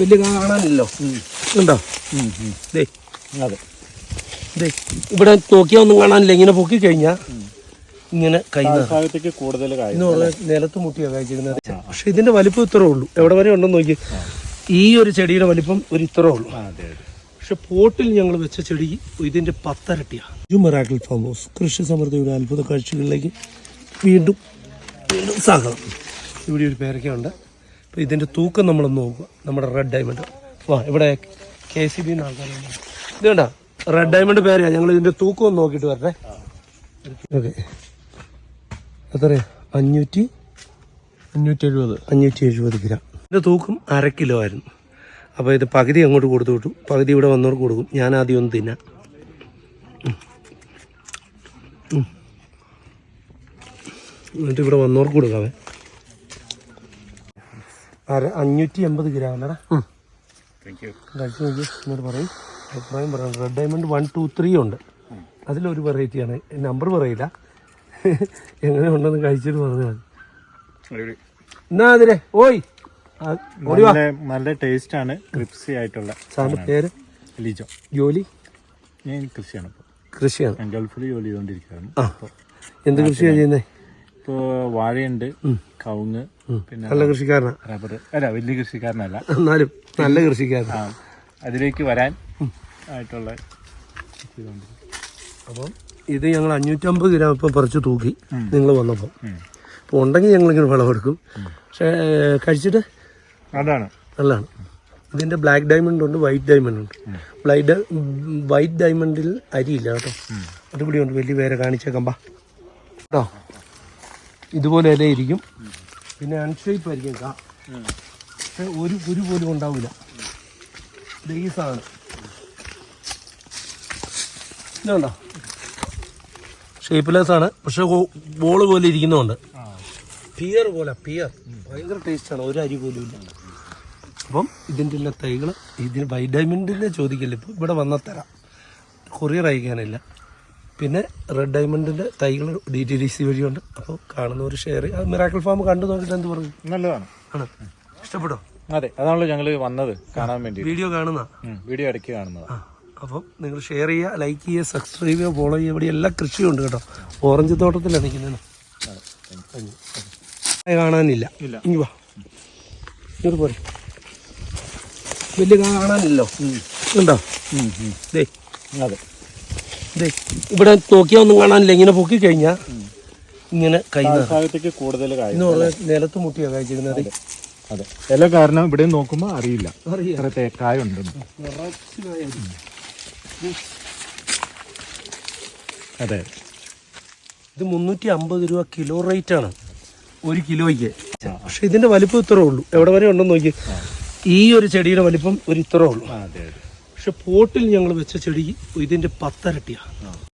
വലിയ കാണാനില്ലല്ലോ. ഉണ്ടോ? ദേ. അതെ. ദേ ഇവിടെ നോക്കിയാൽ ഒന്നും കാണാനില്ല. ഇങ്ങനെ പൊക്കി കഴിഞ്ഞാൽ ഇങ്ങനെ കൈ കൂടുതൽ നിലത്ത് മുട്ടിയാ കഴിച്ചിരുന്നത് പക്ഷെ ഇതിന്റെ വലിപ്പം ഇത്രേ ഉള്ളൂ. എവിടെ വരെ ഉണ്ടെന്ന് നോക്കി. ഈ ഒരു ചെടിയുടെ വലിപ്പം ഒരു ഇത്രേ ഉള്ളൂ. പക്ഷെ പോട്ടിൽ ഞങ്ങൾ വെച്ച ചെടി ഇതിന്റെ പത്തരട്ടിയാണ് മെറാക്കിൾ ഫാം ഹൗസ്. കൃഷി സമൃദ്ധിയുടെ അത്ഭുത കാഴ്ചകളിലേക്ക് വീണ്ടും വീണ്ടും സ്വാഗതം. ഇവിടെ ഒരു പേരൊക്കെയുണ്ട്. അപ്പോൾ ഇതിന്റെ തൂക്കം നമ്മളൊന്ന് നോക്കുക. നമ്മുടെ റെഡ് ഡയമണ്ട് വാ ഇവിടെ കെ സി ബി ആൾക്കാരുണ്ട് ഇത് കണ്ട? റെഡ് ഡയമണ്ട് പേരെയാണ് ഞങ്ങൾ ഇതിന്റെ തൂക്കം ഒന്ന് നോക്കിയിട്ട് വരട്ടെ ഓക്കെ. എത്രയാ? അഞ്ഞൂറ്റി? അഞ്ഞൂറ്റി എഴുപത് അഞ്ഞൂറ്റി എഴുപത് ഗ്രാം. ഇതിന്റെ തൂക്കം അര കിലോ ആയിരുന്നു. അപ്പോൾ ഇത് പകുതി അങ്ങോട്ട് കൊടുത്തു വിട്ടു. പകുതി ഇവിടെ വന്നവർക്ക് കൊടുക്കും. ഞാൻ ആദ്യം ഒന്ന് തിന്നാം. എന്നിട്ട് ഇവിടെ വന്നവർക്ക് കൊടുക്കാവേ അഞ്ഞൂറ്റി എൺപത് ഗ്രാം അല്ലടാ താങ്ക് യു കഴിച്ചു നോക്കി എന്നിട്ട് പറയും. അഭിപ്രായം പറയാം red diamond one two three ഉണ്ട്. അതിലൊരു വെറൈറ്റിയാണ് നമ്പർ പറയില്ല. എങ്ങനെ ഉണ്ടെന്ന് കഴിച്ചിട്ട് പറഞ്ഞാൽ മതി. എന്നാ അതിലെ ഓയ്. ഓടി വാ. നല്ല ടേസ്റ്റ് ആണ് ക്രിപ്സി ആയിട്ടുള്ള സാറിന്റെ പേര്? ലിജോ. ജോലി? ഞാൻ കൃഷിയാണ് കൃഷിയാണ്. ഗൾഫിൽ ജോലി ചെയ്തുകൊണ്ടിരിക്കുകയാണ് എന്ത് കൃഷിയാണ് ചെയ്യുന്നത് ഇപ്പോൾ വാഴയുണ്ട് കവുങ്ങ് പിന്നെ നല്ല കൃഷിക്കാരനാ. റബ്ബർ. അല്ല വലിയ കൃഷിക്കാരനല്ല. എന്നാലും നല്ല കൃഷിക്കാരൻ ആ അതിലേക്ക് വരാൻ ആയിട്ടുള്ള അപ്പം ഇത് ഞങ്ങൾ അഞ്ഞൂറ്റമ്പത് ഗ്രാം ഇപ്പം പറിച്ച് തൂക്കി നിങ്ങൾ വന്നപ്പോൾ. അപ്പോൾ ഉണ്ടെങ്കിൽ ഞങ്ങളിങ്ങനെ വിളവെടുക്കും പക്ഷേ കഴിച്ചിട്ട്? അതാണ് നല്ലതാണ്. ഇതിന്റെ ബ്ലാക്ക് ഡയമണ്ട് ഉണ്ട് വൈറ്റ് ഡയമണ്ട് ഉണ്ട്. ബ്ലൈഡ് വൈറ്റ് ഡയമണ്ടിൽ അരിയില്ല കേട്ടോ. അതുകൂടി ഉണ്ട് വലിയ പേരെ കാണിച്ചേക്കാം ബാ. കേട്ടോ? ഇതുപോലെ ഇല ഇരിക്കും. പിന്നെ അൺഷേപ്പ് ആയിരിക്കും കാ. പക്ഷെ ഒരു കുരു പോലും ഉണ്ടാവില്ല. ഈ ഇതുണ്ടോ ഷേപ്പ്ലെസ് ആണ്. പക്ഷെ ബോൾ പോലെ ഇരിക്കുന്നുണ്ട് പിയർ പോലെ പിയർ ഭയങ്കര ടേസ്റ്റാണ് ഒരു അരി പോലും ഇല്ല. അപ്പം ഇതിന്റെ എല്ലാ തൈകൾ ഇതിന് വൈറ്റമിന്റെ ചോദിക്കില്ല? ഇപ്പം ഇവിടെ വന്നാൽ തരാം. കൊറിയർ അയക്കാനില്ല. പിന്നെ റെഡ് ഡയമണ്ടിന്റെ തൈകൾ ഡി ടി ഡി സി വഴിയുണ്ട്. അപ്പോൾ കാണുന്നവർ ഷെയർ മിറാക്കൽ മിറാക്കിൾ ഫാം കണ്ടു നോക്കിയിട്ട് എന്ത് പറഞ്ഞു? നല്ലതാണ്. ആണ്. ഇഷ്ടപ്പെട്ടോ? അതെ അതാണല്ലോ ഞങ്ങൾ വന്നത് കാണാൻ വേണ്ടി. വീഡിയോ കാണുന്ന വീഡിയോ ഇടയ്ക്ക് കാണുന്നത്. അപ്പം നിങ്ങൾ ഷെയർ ചെയ്യുക ലൈക്ക് ചെയ്യുക സബ്സ്ക്രൈബ് ചെയ്യുക ഫോളോ ചെയ്യുക. ഇവിടെ എല്ലാ കൃഷിയും ഉണ്ട് കേട്ടോ. ഓറഞ്ച് തോട്ടത്തിലാണ് നിൽക്കുന്നത്. കാണാനില്ല. ഇനി വാ. ഇങ്ങോട്ട് പോരെ. വലിയ കാണാനില്ലല്ലോ. ഉണ്ടോ? അതെ. ഇവിടെ നോക്കിയാൽ ഒന്നും കാണാനില്ല. ഇങ്ങനെ പൊക്കി കഴിഞ്ഞാൽ ഇങ്ങനെ കൈ ഭാഗത്തേക്ക് കൂടുതൽ നിലത്ത് മുട്ടിയാ കഴിച്ചിരുന്നത് അതെ ഇല കാരണം ഇവിടെ നോക്കുമ്പോൾ അറിയില്ല. അറിയാം ഇത്ര തേക്കായ ഉണ്ടെന്ന് അതെ. ഇത് മുന്നൂറ്റി അമ്പത് രൂപ കിലോ റേറ്റ് ആണ്. ഒരു കിലോയ്ക്ക്. പക്ഷെ ഇതിന്റെ വലിപ്പം ഇത്രേ ഉള്ളൂ. എവിടെ വരെ ഉണ്ടെന്ന് നോക്കി ഈ ഒരു ചെടിയുടെ വലിപ്പം ഒരു ഇത്രേ ഉള്ളൂ. അതെ അതെ. പക്ഷെ പോട്ടിൽ ഞങ്ങൾ വെച്ച ചെടി ഇതിന്റെ പത്തരട്ടിയാണ്.